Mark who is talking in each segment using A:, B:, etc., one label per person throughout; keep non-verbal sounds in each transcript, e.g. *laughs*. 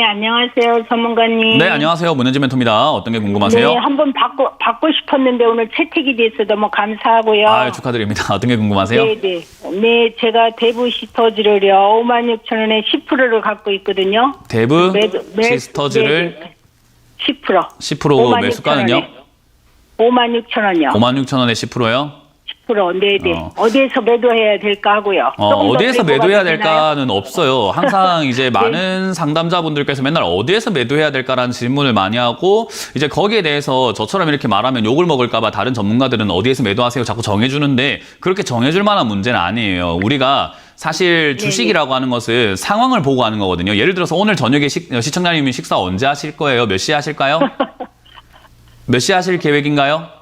A: 네, 안녕하세요, 전문가님.
B: 네, 안녕하세요. 문현지 멘토입니다. 어떤 게 궁금하세요?
A: 네, 한번 받고, 받고 싶었는데 오늘 채택이 돼서 너무 감사하고요.
B: 아, 축하드립니다. *laughs* 어떤 게 궁금하세요?
A: 네, 네. 네, 제가 대부 시터즈를요, 56,000원에 10%를 갖고 있거든요.
B: 대부
A: 매-
B: 시스터즈를
A: 네, 네. 10%.
B: 10% 매수가는요?
A: 56,000원이요.
B: 56,000 원에 10%요?
A: 10%. 네, 네.
B: 어.
A: 어. 디에서 매도해야 될까 하고요.
B: 어,
A: 조금 더
B: 어디에서
A: 매도가
B: 매도해야
A: 되나요?
B: 될까는 없어요. 항상 *laughs* 이제
A: 네.
B: 많은 상담자분들께서 맨날 어디에서 매도해야 될까라는 질문을 많이 하고 이제 거기에 대해서 저처럼 이렇게 말하면 욕을 먹을까 봐 다른 전문가들은 어디에서 매도하세요 자꾸 정해주는데 그렇게 정해줄 만한 문제는 아니에요. 우리가 사실
A: 네,
B: 주식이라고 하는 것은 상황을 보고 하는 거거든요. 예를 들어서 오늘 저녁에 식, 시청자님이 식사 언제 하실 거예요? 몇 시에 하실까요? *laughs* 몇 시에 하실 계획인가요?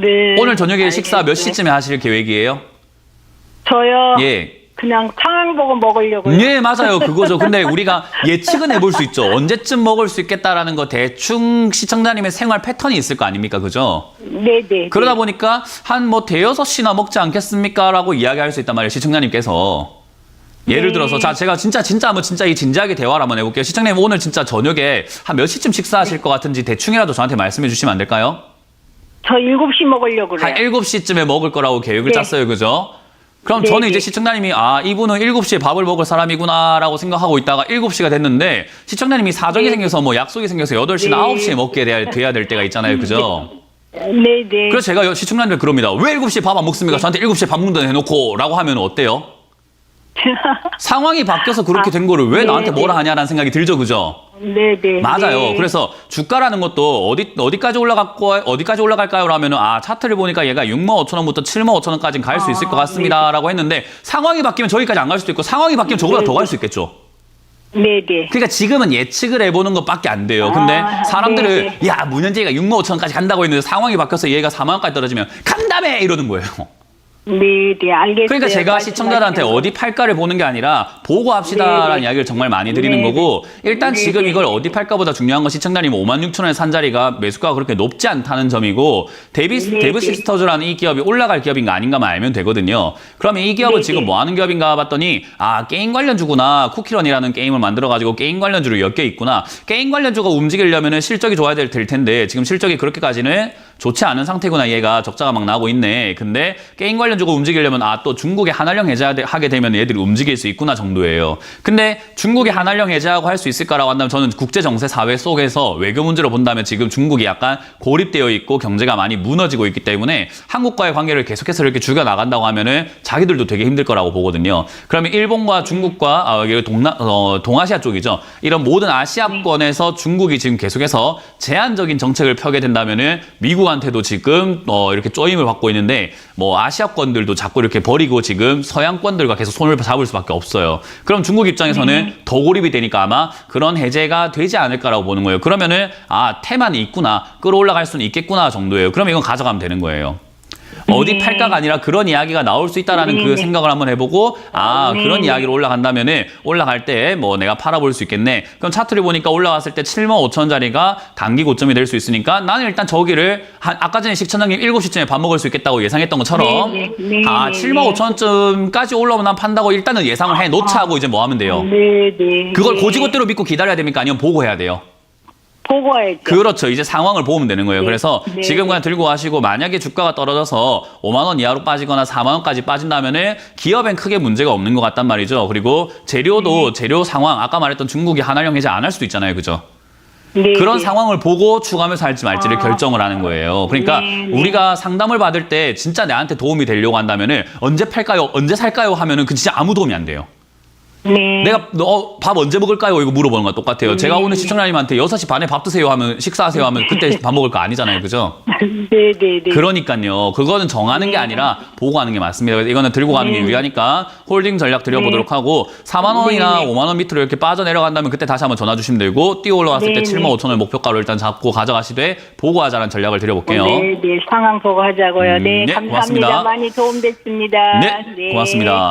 A: 네.
B: 오늘 저녁에 식사 몇
A: 알겠어요.
B: 시쯤에 하실 계획이에요?
A: 저요.
B: 예.
A: 그냥 상황 보고 먹으려고요.
B: 네, 맞아요. 그거죠. 근데 우리가 예측은 해볼 수 있죠. 언제쯤 먹을 수 있겠다라는 거 대충 시청자님의 생활 패턴이 있을 거 아닙니까? 그죠?
A: 네, 네.
B: 그러다 보니까 한 뭐 대여섯 시나 먹지 않겠습니까? 라고 이야기할 수 있단 말이에요. 시청자님께서. 예를
A: 네.
B: 들어서 자 제가 진짜 진짜 한번 진짜 이 진지하게 대화를 한번 해볼게요. 시청자님 오늘 진짜 저녁에 한 몇 시쯤 식사하실 것 같은지 대충이라도 저한테 말씀해 주시면 안 될까요?
A: 저 7시 먹으려고 그래요.
B: 한 7시쯤에 먹을 거라고 계획을
A: 네.
B: 짰어요. 그죠? 그럼
A: 네,
B: 저는
A: 네.
B: 이제 시청자님이 아, 이분은 7시에 밥을 먹을 사람이구나라고 생각하고 있다가 7시가 됐는데 시청자님이 사정이
A: 네.
B: 생겨서 뭐 약속이 생겨서 8시나
A: 네.
B: 9시에 먹게 돼야, 돼야 될 때가 있잖아요. 그죠?
A: 네, 네.
B: 그래서 제가 시청자님들 그럽니다. 왜 7시에 밥 안 먹습니까? 저한테 7시에 밥 먹는다 해놓고 라고 하면 어때요? *laughs* 상황이 바뀌어서 그렇게
A: 아,
B: 된 거를 왜
A: 네,
B: 나한테 뭐라
A: 네.
B: 하냐라는 생각이 들죠. 그죠?
A: 네, 네.
B: 맞아요.
A: 네.
B: 그래서 주가라는 것도 어디 어디까지 올라갔고 어디까지 올라갈까요 라면은 아 차트를 보니까 얘가 6만 5천 원부터 7만 5천 원까지 갈 수 있을 것
A: 아,
B: 같습니다라고 했는데 상황이 바뀌면 저기까지 안 갈 수도 있고 상황이 바뀌면 저보다
A: 네,
B: 더갈
A: 네.
B: 수 있겠죠.
A: 네, 네.
B: 그러니까 지금은 예측을 해보는 것밖에 안 돼요. 근데
A: 아,
B: 사람들은
A: 네,
B: 야 문현재가 6만 5천 원까지 간다고 했는데 상황이 바뀌어서 얘가 4만 원까지 떨어지면 간다며 이러는 거예요.
A: 네, 네. 알겠어요.
B: 그러니까 제가 시청자들한테
A: 거.
B: 어디 팔까를 보는 게 아니라 보고 합시다라는
A: 네, 네.
B: 이야기를 정말 많이 드리는
A: 네,
B: 거고 일단
A: 네,
B: 지금
A: 네.
B: 이걸 어디 팔까보다 중요한 건 시청자님 5만 6천 원에 산 자리가 매수가가 그렇게 높지 않다는 점이고 데비
A: 네,
B: 데브
A: 네.
B: 시스터즈라는 이 기업이 올라갈 기업인가 아닌가만 알면 되거든요. 그러면 이 기업은
A: 네,
B: 지금
A: 네.
B: 뭐 하는 기업인가 봤더니 아 게임 관련주구나 쿠키런이라는 게임을 만들어 가지고 게임 관련주를 엮여 있구나. 게임 관련주가 움직이려면은 실적이 좋아야 될, 될 텐데 지금 실적이 그렇게까지는 좋지 않은 상태구나 얘가 적자가 막 나고 있네. 근데 게임 관련주가 움직이려면 아 또 중국에 한한령 해제하게 되면 얘들이 움직일 수 있구나 정도예요. 근데 중국이 한한령 해제하고 할 수 있을까라고 한다면 저는 국제 정세 사회 속에서 외교 문제로 본다면 지금 중국이 약간 고립되어 있고 경제가 많이 무너지고 있기 때문에 한국과의 관계를 계속해서 이렇게 죽여 나간다고 하면은 자기들도 되게 힘들 거라고 보거든요. 그러면 일본과 중국과 아, 동나, 어, 동아시아 쪽이죠. 이런 모든 아시아권에서 중국이 지금 계속해서 제한적인 정책을 펴게 된다면은 미국 한테도 지금 어, 이렇게 쪼임을 받고 있는데 뭐 아시아권들도 자꾸 이렇게 버리고 지금 서양권들과 계속 손을 잡을 수밖에 없어요. 그럼 중국 입장에서는 더 고립이 되니까 아마 그런 해제가 되지 않을까라고 보는 거예요. 그러면은 아 테만이 있구나 끌어올라갈 수는 있겠구나 정도예요. 그러면 이건 가져가면 되는 거예요. 어디
A: 네.
B: 팔까가 아니라 그런 이야기가 나올 수 있다라는
A: 네,
B: 그
A: 네.
B: 생각을 한번 해보고 아
A: 네,
B: 그런
A: 네.
B: 이야기로 올라간다면은 올라갈 때 뭐 내가 팔아볼 수 있겠네 그럼 차트를 보니까 올라갔을 때 7만 5천 자리가 단기 고점이 될 수 있으니까 나는 일단 저기를 한 아까 전에 식천장님 7시쯤에 밥 먹을 수 있겠다고 예상했던 것처럼
A: 네, 네, 네,
B: 아
A: 네,
B: 7만
A: 네.
B: 5천쯤까지 올라오면 난 판다고 일단은 예상을 해 놓자 하고 이제 뭐 하면 돼요
A: 네, 네.
B: 그걸
A: 네.
B: 고지고대로 믿고 기다려야 됩니까 아니면 보고 해야 돼요
A: 보고 해야죠.
B: 그렇죠. 이제 상황을 보면 되는 거예요.
A: 네.
B: 그래서
A: 네.
B: 지금 그냥 들고 가시고 만약에 주가가 떨어져서 5만 원 이하로 빠지거나 4만 원까지 빠진다면은 기업엔 크게 문제가 없는 것 같단 말이죠. 그리고
A: 네.
B: 재료도 재료 상황 아까 말했던 중국이 한한령 해제 안 할 수도 있잖아요. 그죠?
A: 네,
B: 그런
A: 네.
B: 상황을 보고 추가하면서 할지 말지를
A: 아.
B: 결정을 하는 거예요. 그러니까
A: 네, 네.
B: 우리가 상담을 받을 때 진짜 내한테 도움이 되려고 한다면은 언제 팔까요? 언제 살까요? 하면은 그 진짜 아무 도움이 안 돼요.
A: 네.
B: 내가 너 밥 언제 먹을까요? 이거 물어보는 거랑 똑같아요. 제가
A: 네.
B: 오늘 시청자님한테 6시 반에 밥 드세요 하면 식사하세요 하면 그때 밥 먹을 거 아니잖아요. 그죠? *laughs*
A: 네, 네, 네.
B: 그러니까요. 그거는 정하는 게
A: 네.
B: 아니라 보고 하는 게 맞습니다. 그래서 이거는 들고 가는 게
A: 네.
B: 유리하니까 홀딩 전략 드려보도록 하고 4만 원이나
A: 네, 네.
B: 5만 원 밑으로 이렇게 빠져내려간다면 그때 다시 한번 전화 주시면 되고 뛰어 올라갔을 때
A: 네,
B: 7만
A: 네.
B: 5천 원 목표가로 일단 잡고 가져가시되 보고 하자는 전략을 드려볼게요.
A: 네, 네. 상황 보고 하자고요.
B: 음,
A: 네,
B: 네,
A: 감사합니다.
B: 고맙습니다.
A: 많이 도움됐습니다.
B: 네, 고맙습니다.